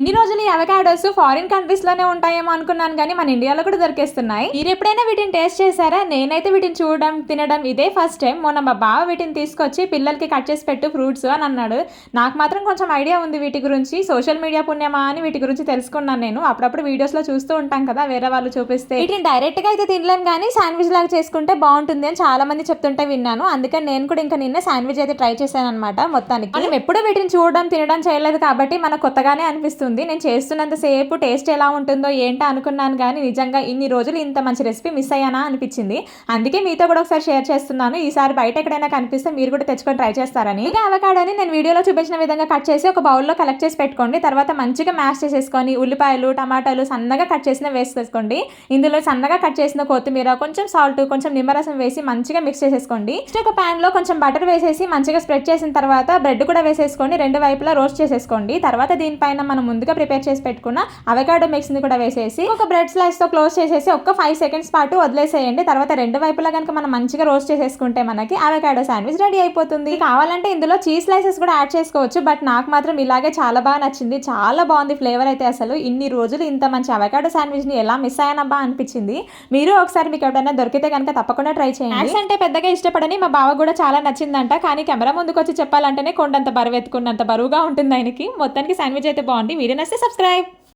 ఇన్ని రోజులు ఈ అవకాడోస్ ఫారిన్ కంట్రీస్లోనే ఉంటాయేమో అనుకున్నాను కానీ మన ఇండియాలో కూడా దొరికేస్తున్నాయి. మీరు ఎప్పుడైనా వీటిని టేస్ట్ చేశారా? నేనైతే వీటిని చూడడం తినడం ఇదే ఫస్ట్ టైం మొన్న మా బావ వీటిని తీసుకొచ్చి పిల్లలకి కట్ చేసి పెట్టు ఫ్రూట్స్ అని అన్నాడు. నాకు మాత్రం కొంచెం ఐడియా ఉంది వీటి గురించి. సోషల్ మీడియా పుణ్యమా అని వీటి గురించి తెలుసుకున్నాను నేను. అప్పుడప్పుడు వీడియోస్లో చూస్తూ ఉంటాం కదా వేరే వాళ్ళు చూపిస్తే. వీటిని డైరెక్ట్గా అయితే తినలేం కానీ శాండ్విచ్ లాగా చేసుకుంటే బాగుంటుంది అని చాలా మంది చెప్తుంటే విన్నాను. అందుకని నేను కూడా ఇంకా నిన్న శాండ్విచ్ అయితే ట్రై చేశాను అనమాట మొత్తానికి. మనం ఎప్పుడూ వీటిని చూడడం తినడం చేయలేదు కాబట్టి మనకు కొత్తగానే అనిపిస్తుంది. నేను చేస్తున్నంతసేపు టేస్ట్ ఎలా ఉంటుందో ఏంటో అనుకున్నాను కానీ నిజంగా ఇన్ని రోజులు ఇంత మంచి రెసిపీ మిస్ అయ్యానా అనిపించింది. అందుకే మీతో కూడా ఒకసారి షేర్ చేస్తున్నాను. ఈసారి బయట ఎక్కడైనా కనిపిస్తే మీరు కూడా తెచ్చుకొని ట్రై చేస్తారని. ఇక అవకాడని నేను వీడియోలో చూపించిన విధంగా కట్ చేసి ఒక బౌల్లో కలెక్ట్ చేసి పెట్టుకోండి. తర్వాత మంచిగా మ్యాష్ చేసేసుకొని ఉల్లిపాయలు టమాటాలు సన్నగా కట్ చేసిన వేసేసుకోండి. ఇందులో సన్నగా కట్ చేసిన కొత్తిమీర కొంచెం సాల్ట్ కొంచెం నిమ్మరసం వేసి మంచిగా మిక్స్ చేసేసుకోండి. నెక్స్ట్ ఒక ప్యాన్లో కొంచెం బటర్ వేసేసి మంచిగా స్ప్రెడ్ చేసిన తర్వాత బ్రెడ్ కూడా వేసేసుకొని రెండు వైపులా రోస్ట్ చేసేసుకోండి. తర్వాత దీనిపైన మనం ముందుగా ప్రిపేర్ చేసి పెట్టుకున్న అవకాడో మిక్స్ని కూడా వేసేసి ఒక బ్రెడ్ స్లైస్తో క్లోజ్ చేసేసి ఒక ఫైవ్ సెకండ్స్ పాటు వదిలేసేయండి. తర్వాత రెండు వైపులా కనుక మనం మంచిగా రోస్ట్ చేసేసుకుంటే మనకి అవకాడో శాండ్విచ్ రెడీ అయిపోతుంది. కావాలంటే ఇందులో చీజ్ స్లైసెస్ కూడా యాడ్ చేసుకోవచ్చు బట్ నాకు మాత్రం ఇలాగే చాలా బాగా నచ్చింది. చాలా బాగుంది ఫ్లేవర్ అయితే అసలు. ఇన్ని రోజులు ఇంత మంచి అవకాడో శాండ్విచ్ని ఎలా మిస్ అయ్యానబ్బా అనిపించింది. మీరు ఒకసారి మీకు ఎప్పుడైనా దొరికితే కనుక తప్పకుండా ట్రై చేయండి. అంటే పెద్దగా ఇష్టపడని మా బావ కూడా చాలా నచ్చిందంట. కానీ కెమెరా ముందుకు వచ్చి చెప్పాలంటేనే కొండంత బరువు ఎత్తుకున్నంత బరువుగా ఉంటుంది ఆయనకి. మొత్తానికి శాండ్విచ్ అయితే బాగుంది. video next subscribe.